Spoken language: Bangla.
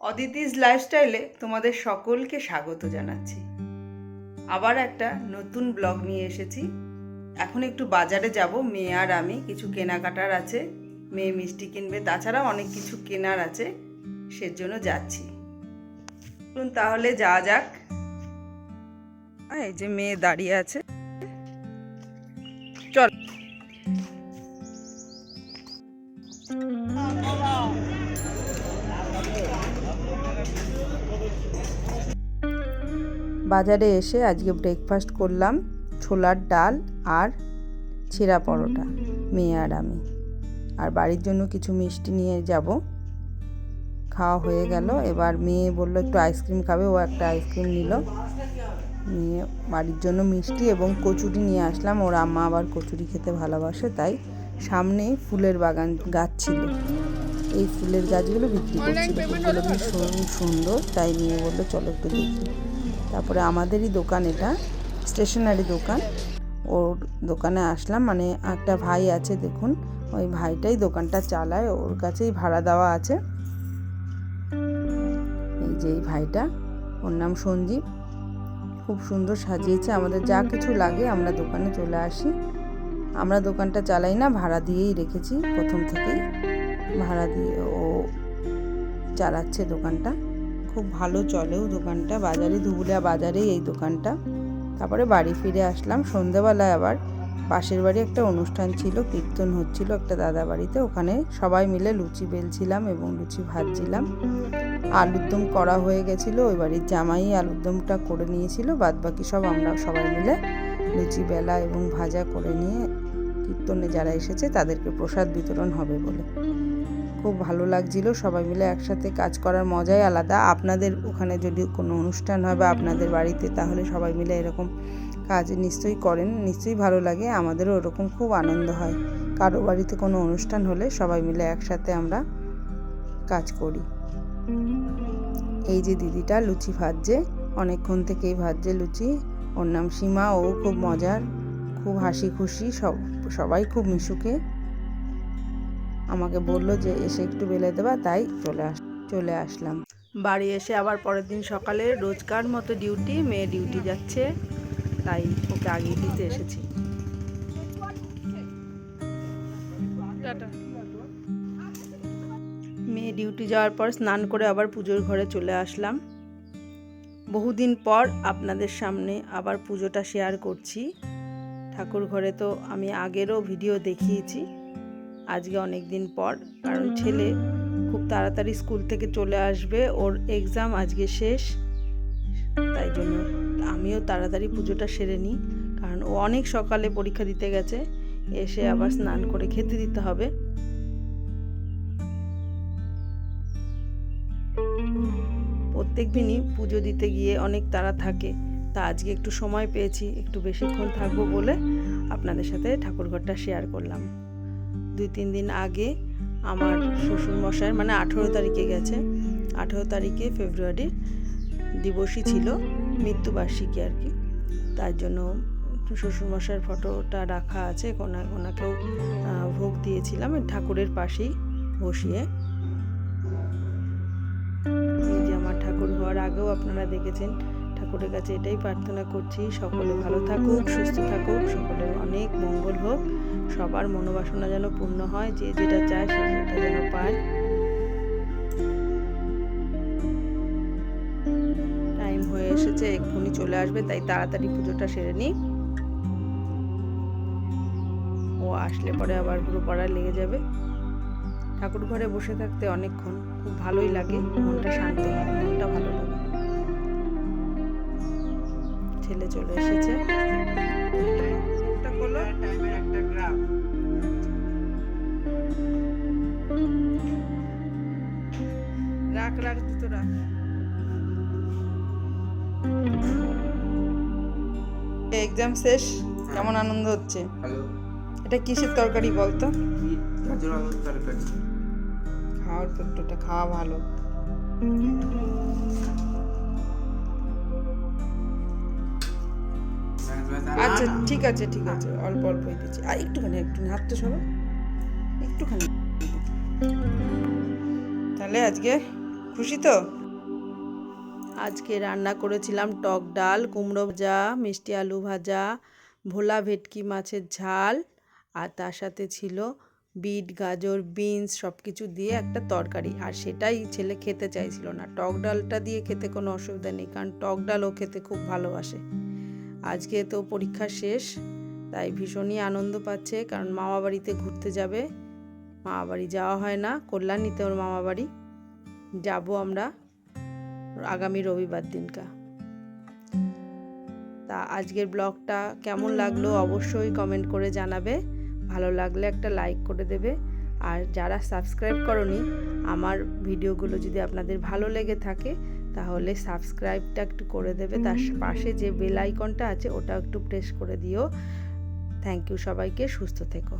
অদিতিস লাইফস্টাইলে তোমাদের সকলকে স্বাগত জানাচ্ছি। আবার একটা নতুন ব্লগ নিয়ে এসেছি। এখন একটু বাজারে যাব। মেয়ে আর আমি কিছু কেনাকাটার আছে। মেয়ে মিষ্টি কিনবে তাছাড়া অনেক কিছু কেনার আছে। সেজন্য যাচ্ছি। তাহলে যাওয়া যাক। এই যে মেয়ে দাঁড়িয়ে আছে। বাজারে এসে আজকে ব্রেকফাস্ট করলাম ছোলার ডাল আর ছেঁড়া পরোটা, মেয়ে আর আমি। আর বাড়ির জন্য কিছু মিষ্টি নিয়ে যাব। খাওয়া হয়ে গেল। এবার মেয়ে বলল, একটু আইসক্রিম খাবে। ও একটা আইসক্রিম নিল। নিয়ে বাড়ির জন্য মিষ্টি এবং কচুরি নিয়ে আসলাম। ওর আম্মা আবার কচুরি খেতে ভালোবাসে, তাই সামনে ফুলের বাগান গাছ ছিল। এই ফুলের গাছগুলো বিক্রি করছিল। ফুলগুলো বেশ সুন্দর তাই নিয়ে বলল, চলো একটু দেখি। তারপরে আমাদেরই দোকান এটা স্টেশনারি দোকান। ওর দোকানে আসলাম মানে একটা ভাই আছে দেখুন, ওই ভাইটাই দোকানটা চালায়, ওর কাছেই ভাড়া দেওয়া আছে। এই যে এই ভাইটা, ওর নাম সঞ্জীব। খুব সুন্দর সাজিয়েছে, আমাদের যা কিছু লাগে আমরা দোকানে চলে আসি। আমরা দোকানটা চালাই না, ভাড়া দিয়েই রেখেছি, প্রথম থেকেই। ভাড়া দিয়ে ও চালাচ্ছে দোকানটা। খুব ভালো চলেও দোকানটা। বাজারে, ধুবুলিয়া বাজারেই এই দোকানটা। তারপরে বাড়ি ফিরে আসলাম। সন্ধেবেলায় আবার পাশের বাড়ি একটা অনুষ্ঠান ছিল, কীর্তন হচ্ছিল একটা দাদা বাড়িতে। ওখানে সবাই মিলে লুচি বেলছিলাম এবং লুচি ভাজছিলাম। আলুর দম করা হয়ে গেছিল, ওই বাড়ির জামাই আলুর দমটা করে নিয়েছিল। বাদ বাকি সব আমরা সবাই মিলে লুচি বেলা এবং ভাজা করে নিয়ে কীর্তনে যারা এসেছে তাদেরকে প্রসাদ বিতরণ হবে বলে। খুব ভালো লাগছিল। সবাই মিলে একসাথে কাজ করার মজাই আলাদা। আপনাদের ওখানে যদি কোনো অনুষ্ঠান হয় বা আপনাদের বাড়িতে, তাহলে সবাই মিলে এরকম কাজ নিশ্চয়ই করেন। নিশ্চয়ই ভালো লাগে, আমাদেরও ওরকম খুব আনন্দ হয়। কারও বাড়িতে কোনো অনুষ্ঠান হলে সবাই মিলে একসাথে আমরা কাজ করি। এই যে দিদিটা লুচি ভাজছে, অনেকক্ষণ থেকেই ভাজছে লুচি। ওর নাম সীমা, ও খুব মজার, খুব হাসি খুশি সব, সবাই খুব মিশুকে। আমাকে বলল যে এসে একটু বেলে দেবা, তাই চলে আস, চলে আসলাম। বাড়ি এসে আবার পরের দিন সকালে রোজকার মতো ডিউটি, মেয়ে ডিউটি যাচ্ছে, তাই ওকে আগে দিতে এসেছি। মেয়ে ডিউটি যাওয়ার পর স্নান করে আবার পুজোর ঘরে চলে আসলাম। বহুদিন পর আপনাদের সামনে আবার পুজোটা শেয়ার করছি। ঠাকুর ঘরে তো আমি আগেরও ভিডিও দেখিয়েছি। আজকে অনেক দিন পর, কারণ ছেলে খুব তাড়াতাড়ি স্কুল থেকে চলে আসবে, ওর এক্সাম আজকে শেষ। তাই জন্য আমিও তাড়াতাড়ি পুজোটা সেরে নিই, কারণ ও অনেক সকালে পরীক্ষা দিতে গেছে, এসে আবার স্নান করে খেতে দিতে হবে। প্রত্যেক দিনই পুজো দিতে গিয়ে অনেক তাড়া থাকে, তা আজকে একটু সময় পেয়েছি, একটু বেশিক্ষণ থাকব বলে আপনাদের সাথে ঠাকুরঘরটা শেয়ার করলাম। দুই তিন দিন আগে আমার শ্বশুর মশাইয়ের মানে আঠেরো তারিখে গেছে। আঠেরো তারিখে ফেব্রুয়ারির দিবসই ছিল, মৃত্যুবার্ষিকী আর কি। তার জন্য শ্বশুরমশাইয়ের ফটোটা রাখা আছে, ওনা, ওনাকেও ভোগ দিয়েছিলাম ঠাকুরের পাশেই বসিয়ে। এই যে আমার ঠাকুর হওয়ার আগেও আপনারা দেখেছেন ঠাকুরের কাছে এটাই প্রার্থনা করছি, সকলে ভালো থাকুক, সুস্থ থাকুক, সকলের অনেক মঙ্গল হোক। সবার মনোবাসনা যেন পূর্ণ হয়, যে যেটা চায় সে সেটা যেন পায়। টাইম হয়ে এসেছে, এক্ষুনি চলে আসবে, তাই তাড়াতাড়ি পুজোটা সেরে নিই। ও আসলে পরে আবার পুরো পড়ায় লেগে যাবে। ঠাকুর ঘরে বসে থাকতে অনেকক্ষণ খুব ভালোই লাগে, মনটা শান্ত হয়, মনটা ভালো লাগে। ছেলে চলে এসেছে। রাখ রাখ দুটো রাখ। এক্সাম শেষ কেমন আনন্দ হচ্ছে? এটা কিসের তরকারি বলতো? খাওয়ার পেটটা খাওয়া ভালো। আচ্ছা ঠিক আছে ঠিক আছে অল্প অল্পই দিচ্ছি। আর একটুখানি একটুখানি হাতটা সরো। একটুখানি। তাহলে তাহলে আজকে খুশি তো? আজকে রান্না করেছিলাম টক ডাল কুমড়ো ভাজা মিষ্টি আলু ভাজা ভোলা ভেটকি মাছের ঝাল আর তার সাথে ছিল বিট গাজর বিনস সব কিছু দিয়ে একটা তরকারি। আর সেটাই ছেলে খেতে চাইছিল না। টক ডালটা দিয়ে খেতে কোনো অসুবিধা নেই কারণ টক ডালও খেতে খুব ভালোবাসে। আজকে তো পরীক্ষা শেষ, তাই ভীষণই আনন্দ পাচ্ছে কারণ মামা বাড়িতে ঘুরতে যাবে। মামা বাড়ি যাওয়া হয় না, কল্যাণীতে ওর মামা বাড়ি। যাব আমরা আগামী রবিবার দিনকা। তা আজকের ব্লগটা কেমন লাগল অবশ্যই কমেন্ট করে জানাবে। ভালো লাগলে একটা লাইক করে দেবে। আর যারা সাবস্ক্রাইব করনি আমার ভিডিওগুলো যদি আপনাদের ভালো লেগে থাকে তাহলে সাবস্ক্রাইবটা একটু করে দেবে। তার পাশে যে বেল আইকনটা আছে ওটাও একটু প্রেস করে দিও। থ্যাংক ইউ সবাইকে সুস্থ থেকো।